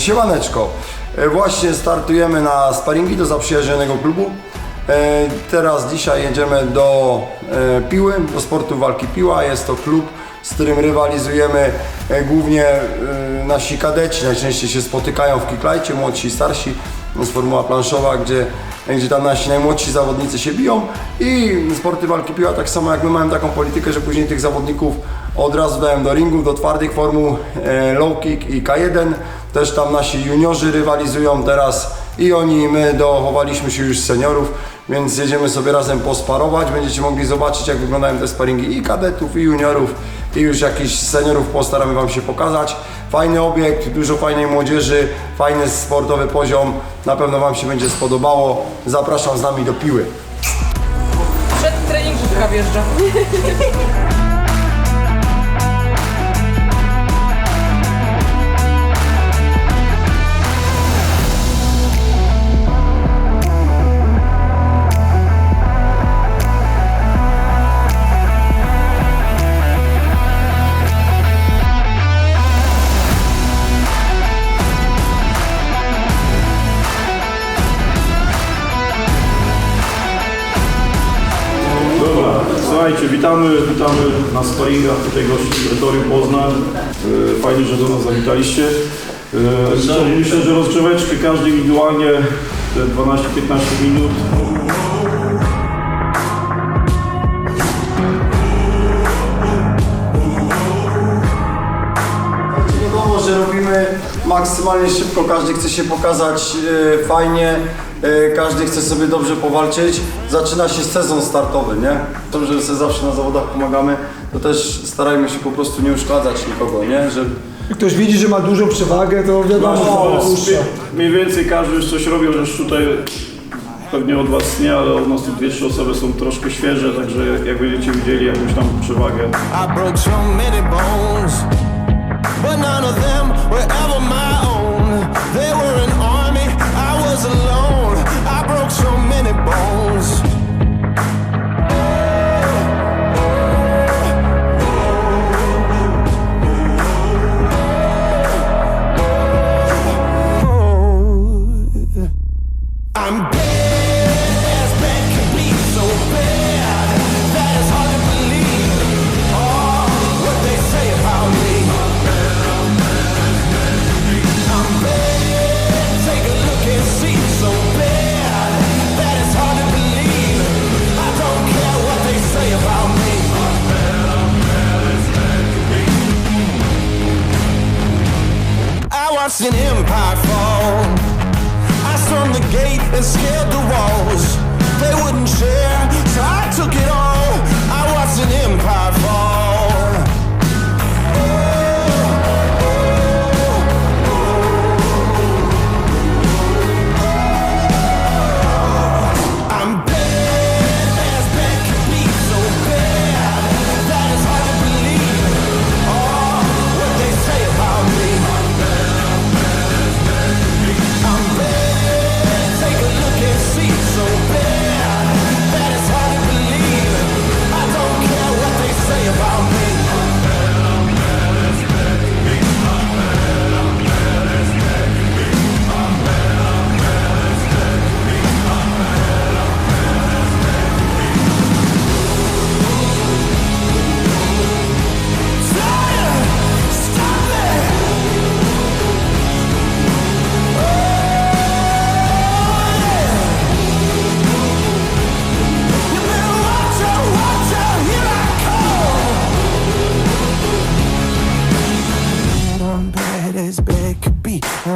Siemaneczko. E, Właśnie startujemy na sparingi do zaprzyjaźnionego klubu. E, Teraz dzisiaj jedziemy do e, Piły, do sportu walki Piła. Jest to klub, z którym rywalizujemy głównie nasi kadeci. Najczęściej się spotykają w Kiklajcie, młodsi i starsi. Jest formuła planszowa, gdzie, gdzie tam nasi najmłodsi zawodnicy się biją i sporty walki piła tak samo jak my mamy taką politykę, że później tych zawodników od razu dają do ringów, do twardych formuł low kick i K1. Też tam nasi juniorzy rywalizują teraz i oni i my dochowaliśmy się już seniorów, więc jedziemy sobie razem posparować. Będziecie mogli zobaczyć jak wyglądają te sparingi i kadetów i juniorów i już jakichś seniorów postaramy Wam się pokazać. Fajny obiekt, dużo fajnej młodzieży, fajny sportowy poziom. Na pewno Wam się będzie spodobało. Zapraszam z nami do piły. Przed treningówka wjeżdża. witamy, witamy na sparingach tutaj gości z terytorium Poznań. E, Fajnie, że do nas zawitaliście. Co, Myślę, że rozgrzeweczkę każdy indywidualnie te 12-15 minut. Maksymalnie szybko, każdy chce się pokazać e, fajnie, e, każdy chce sobie dobrze powalczyć. Zaczyna się sezon startowy, nie? To, że sobie zawsze na zawodach pomagamy, to też starajmy się po prostu nie uszkadzać nikogo, nie? Że Jak ktoś widzi, że ma dużą przewagę, to wiadomo, No, że mniej- puszcza. mniej więcej każdy już coś robił, że tutaj pewnie od Was nie, ale od nas tu dwie, trzy osoby są troszkę świeże, także jak będziecie widzieli jakąś tam przewagę, I broke so many bones, but none of them were ever my an empire fall. I stormed the gate and scaled the walls. They wouldn't share,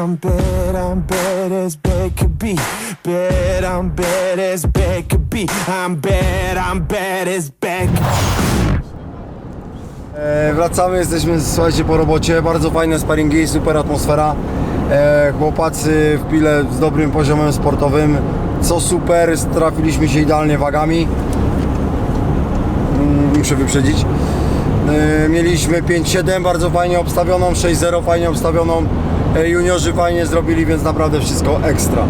I'm bad, I'm bad as bad could be. Bad, I'm bad as bad could be. I'm bad, I'm bad as bad. E, Wracamy, jesteśmy słuchajcie po robocie, bardzo fajne sparingi, super atmosfera. E, chłopacy w pile z dobrym poziomem sportowym, co super, trafiliśmy się idealnie wagami. Mm, Muszę wyprzedzić. E, mieliśmy 5-7 bardzo fajnie obstawioną, 6-0 fajnie obstawioną. Juniorzy fajnie zrobili, więc naprawdę wszystko ekstra.